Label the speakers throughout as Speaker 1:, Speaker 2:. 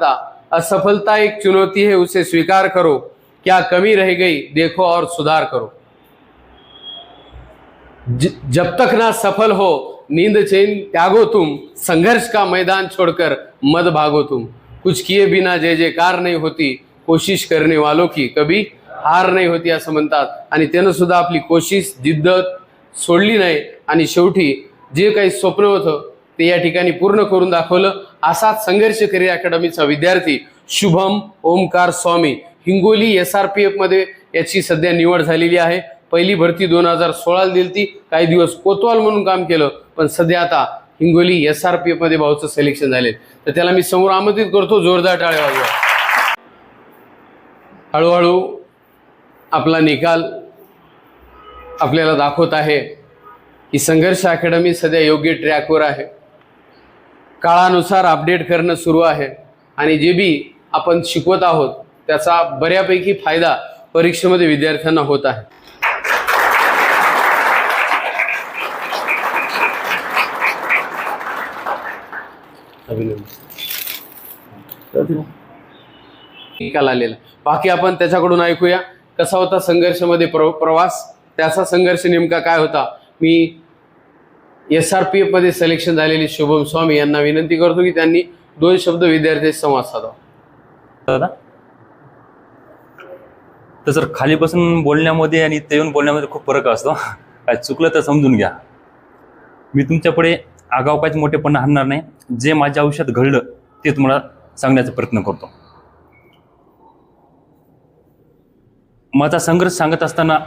Speaker 1: था असफलता एक चुनौती है उसे स्वीकार करो. क्या कमी रह गई देखो और सुधार करो. ज- जब तक ना सफल हो नींद चैन त्यागो तुम. संघर्ष का मैदान छोड़कर मत भागो तुम. कुछ किए बिना जय जयकार नाही होती कोशिश करने वालों की कभी हार नाही होती असं म्हणतात. आणि त्यानं सुद्धा आपली कोशिश जिद्द सोडली नाही. आणि शेवटी जे काही स्वप्न होतं ते या ठिकाणी पूर्ण करून दाखवलं. असाच संघर्ष करिअर अकॅडमीचा विद्यार्थी Shubham Omkar Swami. Hingoli S R P एफमध्ये याची सध्या निवड झालेली आहे. पहिली भरती दोन हजार सोळाला दिली ती काही दिवस कोतवाल म्हणून काम केलं पण सध्या आता हिंगोली एस आर पी एफमध्ये भाऊचं सिलेक्शन झाले तर त्याला मी समोर आमंत्रित करतो. जोरदार टाळ्या वाजवा. हळूहळू आपला निकाल आपल्याला दाखवत आहे. की संघर्ष अकॅडमी सध्या योग्य ट्रॅकवर आहे. काळानुसार अपडेट करणं सुरू आहे. आणि जे बी आपण शिकवत आहोत त्याचा बऱ्यापैकी फायदा परीक्षेमध्ये विद्यार्थ्यांना होत आहे. निकाल आलेला. बाकी आपण त्याच्याकडून ऐकूया. कसा होता संघर्षामध्ये प्र प्रवास? त्याचा संघर्ष नेमका काय होता? मी एस आर पी एफमध्ये सिलेक्शन झालेले शुभम स्वामी यांना विनंती करतो की त्यांनी दोन शब्द विद्यार्थ्यांशी संवाद साधावा.
Speaker 2: दादा? तर सर खाली बसून बोलण्यामध्ये आणि ते येऊन बोलण्यामध्ये खूप फरक असतो. काय चुकलं तर समजून घ्या. मी तुमच्यापुढे आगावकाच मोठेपणा हाणणार नाही. जे माझ्या आयुष्यात घडलं ते तुम्हाला सांगण्याचा प्रयत्न करतो. माझा संघर्ष सांगत असताना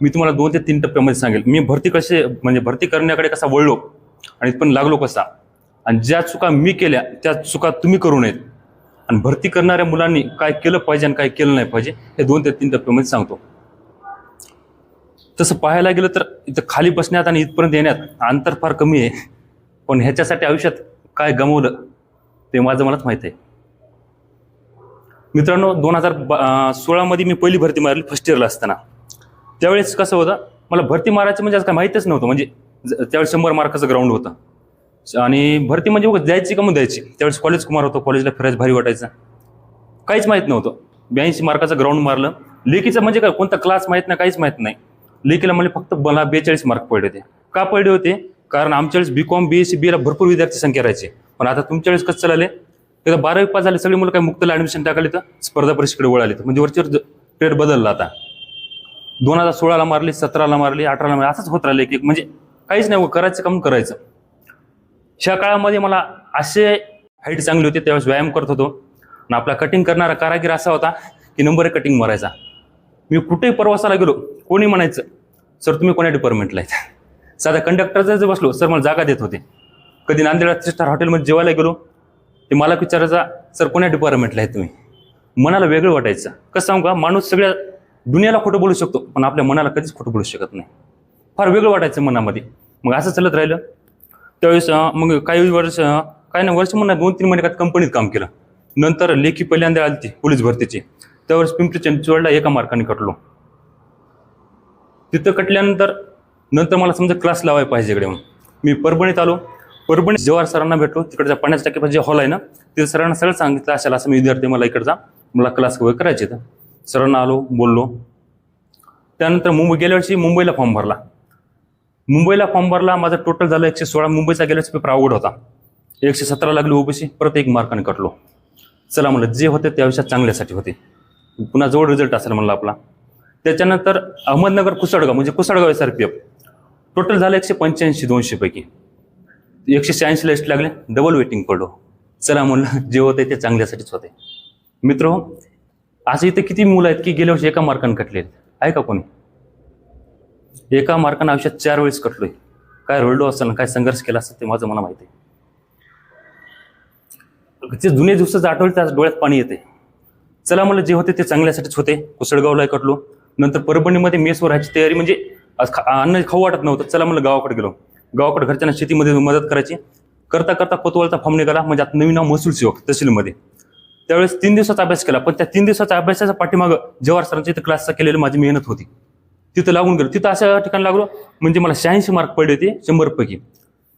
Speaker 2: मी तुम्हाला दोन ते तीन टप्प्यामध्ये सांगेल. मी भरती कसे म्हणजे भरती करण्याकडे कसा वळलो आणि पण लागलो कसा? आणि ज्या चुका मी केल्या त्या चुका तुम्ही करू नयेत. आणि भरती करणाऱ्या मुलांनी काय केलं पाहिजे आणि काय केलं नाही पाहिजे हे दोन ते तीन टप्प्यामध्ये सांगतो. तसं पाहायला गेलं तर इथं खाली बसण्यात आणि इथपर्यंत येण्यात अंतर फार कमी आहे. पण ह्याच्यासाठी आयुष्यात काय गमवलं ते माझं मलाच माहीत आहे. मित्रांनो दोन हजार सोळामध्ये मी पहिली भरती मारली फर्स्ट इयरला असताना. त्यावेळेस कसं होतं मला भरती मारायचं म्हणजे आज काय माहीतच नव्हतं. म्हणजे ज- त्यावेळेस शंभर मार्काचं ग्राउंड होतं. आणि भरती म्हणजे द्यायची का मग द्यायची? त्यावेळेस कॉलेज कुमार होतो कॉलेजला फिरायचं भारी वाटायचं. काहीच माहीत नव्हतं. ब्याऐंशी मार्काचं ग्राउंड मारलं. लेखीचं म्हणजे काय? कोणता क्लास माहीत नाही काहीच माहीत नाही. लेखीला म्हणजे फक्त मला बेचाळीस मार्क पडले होते. का पडले होते? कारण आमच्यावेळेस B com B S C बीला भरपूर विद्यार्थी संख्या राहायची. पण आता तुमच्या वेळेस कसं चालले एकदा बारावी पास झाले सगळी मुलं काय मुक्तला ॲडमिशन टाकले तर स्पर्धा परीक्षेकडे वळाले तर म्हणजे वरच्यावर ट्रेड बदलला आता. दोन हजार सोळाला मारली सतराला मारली अठराला मारली असंच होत राहिले की म्हणजे काहीच नाही करायचं काम करायचं. ह्या काळामध्ये मला असे हाईट चांगली होती त्यावेळेस व्यायाम करत होतो. आणि आपला कटिंग करणारा कारागीर असा होता की नंबर एक कटिंग मारायचा. मी कुठेही प्रवासाला गेलो कोणी म्हणायचं सर तुम्ही कोण्या डिपार्टमेंटला आहेत साधा कंडक्टरचा जर बसलो सर मला जागा देत होते. कधी नांदेडला थ्री स्टार हॉटेलमध्ये जेवायला गेलो ते मला विचारायचा सर कोण्या डिपार्टमेंटला आहे तुम्ही? मनाला वेगळं वाटायचं. कसं सांगू का माणूस सगळ्या दुनियाला खोटं बोलू शकतो पण आपल्या मनाला कधीच खोटं बोलू शकत नाही. फार वेगळं वाटायचं मनामध्ये. मग असं चालत राहिलं. त्यावेळेस मग काही वर्ष काही नाही वर्ष म्हणा दोन तीन महिने का कंपनीत काम केलं. नंतर लेखी पहिल्यांदा आली ती पोलीस भरतीची. त्यावेळेस पिंपरी चिंचवडला एका मार्काने कटलो. तिथं कटल्यानंतर नंतर मला समजा क्लास लावायला पाहिजे इकडे म्हणून. मी परभणीत आलो. परभणी जवाहर सरांना भेटलो. तिकडच्या पन्नास टक्के जे हॉल आहे ना तिथे सरांना सरळ सांगितलं असेल असं मी विद्यार्थी मला इकडचा मला क्लास वगैरे करायचे तर सरांना आलो बोललो. त्यानंतर मुंबई गेल्या वर्षी मुंबईला फॉर्म भरला. मुंबईला फॉर्म भरला माझा टोटल झालं एकशे सोळा. मुंबईचा गेल्या वर्षी पेपर अवघड होता. एकशे सतरा लागली ओबीसी परत एक मार्काने कटलो. चला म्हणलं जे होते त्या आयुष्यात चांगल्यासाठी होते. पुन्हा जवळ रिझल्ट असेल म्हणलं आपला. त्याच्यानंतर अहमदनगर कुसडगाव म्हणजे Kusadgaon S R P F total झालं एकशे पंच्याऐंशी दोनशेपैकी एकशे शहाऐंशी लिस्ट लागले डबल वेटिंग पडलो. चला म्हणलं जे होते ते चांगल्यासाठीच होते. मित्र हो असे इथे किती मुलं आहेत की गेल्या वर्षी एका मार्कानं कटले आहे का कोणी? एका मार्कानं आयुष्यात चार वेळेस कटलोय. काय रडलो असताना काय संघर्ष केला असतं ते माझं मला माहिती आहे. जे जुने दिवसाचं आठवले त्या डोळ्यात पाणी येते चला मला जे होते ते चांगल्यासाठीच होते. कुसळगावला कटलो. नंतर परभणीमध्ये मेसवर राहायची तयारी म्हणजे आज खा- अन्न खाऊ वाटत नव्हतं. चला मला गावाकडे गेलो. गावाकडे घरच्यांना शेतीमध्ये मदत करायची. करता करता कोतवालचा फॉर्म निघाला. म्हणजे आता नवीन नाव महसूल सेवक तहसीलमध्ये. त्यावेळेस तीन दिवसाचा अभ्यास केला. पण त्या तीन दिवसाच्या अभ्यासाच्या पाठीमागं जवाहर सरांच्या इथं क्लासचा केलेली माझी मेहनत होती. तिथं लागून गेलो. तिथं अशा ठिकाणी लागलो म्हणजे मला शहाऐंशी मार्क पडले होते शंभरपैकी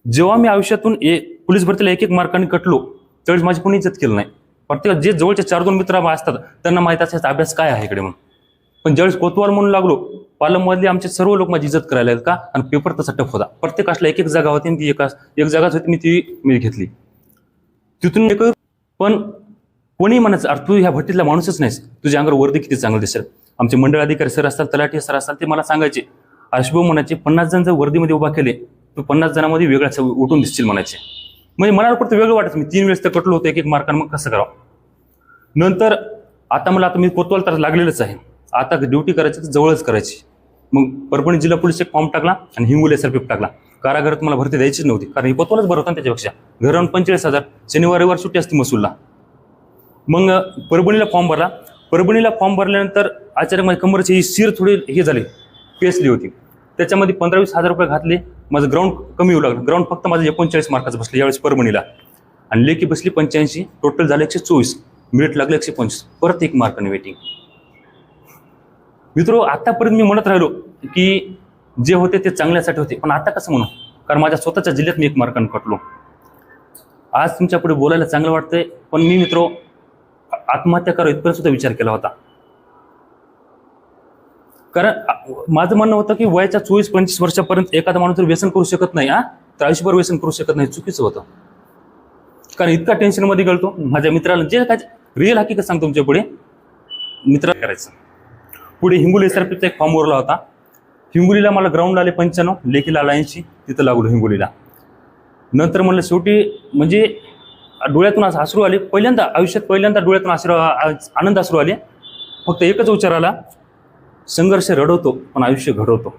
Speaker 2: जेव्हा मी आयुष्यातून ए पोलीस भरतीला एक एक मार्काने कटलो त्यावेळेस माझी कोणी इज्जत केलं नाही. प्रत्येक जे जवळचे चार दोन मित्र असतात त्यांना माहीत असायचा अभ्यास काय आहे इकडे म्हणून. पण ज्यावेळेस कोतवाल म्हणून लागलो पालममधले आमचे सर्व लोक माझी इज्जत करायला आहेत का? आणि पेपर तसा टफ होता. प्रत्येक असला एक एक जागा होती आणि ती एका एक जागाच होती मी ती मी घेतली. तिथून एक पण कोणी म्हणायचं अरे तू ह्या भट्टीतला माणूसच नाहीस. तुझ्या अंगावर वर्दी किती चांगलं दिसेल. आमचे मंडळ अधिकारी सर असतात तलाठी सर असतात ते मला सांगायचे आशुभाऊ म्हणायचे पन्नास जण जर वर्दीमध्ये उभा केले तू पन्नास जणांमध्ये वेगळाच उठून दिसतील म्हणायचे. म्हणजे मला फक्त वेगळं वाटायचं मी तीन वेळेस तर कटलो होतो एक एक मार्कानं मग कसं करावं? नंतर आता मला आता मी कोतवाल तर लागलेलंच आहे. आता ड्युटी करायची तर जवळच करायची. मग परभणी जिल्हा पोलीस एक फॉर्म टाकला आणि हिंगोली एसआरपीएफ टाकला. कारागृहात मला भरती द्यायचीच नव्हती कारण ही कोतवालच बरं त्याच्यापेक्षा. घरावरून पंचेचाळीस हजार. शनिवार रविवार सुट्टी असते मसूलला मग परभणीला फॉर्म भरला. परभणीला फॉर्म भरल्यानंतर अचानक माझ्या कमरची ही सीर थोडी हे झाली पेसली होती. त्याच्यामध्ये पंधरा वीस हजार रुपये घातले. माझं ग्राउंड कमी येऊ लागलं. ग्राउंड फक्त माझं एकोणचाळीस मार्काचं बसलं यावेळेस परभणीला. आणि लेखी बसली पंच्याऐंशी टोटल झालं एकशे चोवीस. मिनिट लागलं एकशे पंचवीस. परत एक मार्काने वेटिंग मित्र आतापर्यंत मी म्हणत राहिलो की जे होते ते चांगल्यासाठी होते. पण आता कसं म्हणू? कारण माझ्या स्वतःच्या जिल्ह्यात मी एक मार्काने कटलो. आज तुमच्यापुढे बोलायला चांगलं वाटतंय. पण मी मित्र आत्महत्या करा इथपर्यंत सुद्धा विचार केला होता. कारण माझं म्हणणं होतं की वयाच्या चोवीस पंचवीस वर्षापर्यंत एखादा माणूस जर व्यसन करू शकत नाही हा तर आयुष्यभर व्यसन करू शकत नाही चुकीचं होतं. कारण इतका टेन्शनमध्ये गळतो. माझ्या मित्राला जे काय रिअल हकीकत सांगतो तुमच्यापुढे. मित्र करायचं. पुढे हिंगोली एसआरपीचा एक फॉर्म उरला होता. हिंगोलीला मला ग्राउंड आले पंच्याण्णव लेखीला आला ऐंशी तिथं लागलो हिंगोलीला. नंतर म्हणलं शेवटी म्हणजे डोळ्यातून असं अश्रू आले. पहिल्यांदा आयुष्यात पहिल्यांदा डोळ्यातून अश्रू आनंद अश्रू आले. फक्त एकच उच्चाराला संघर्ष रडवतो पण आयुष्य घडवतो.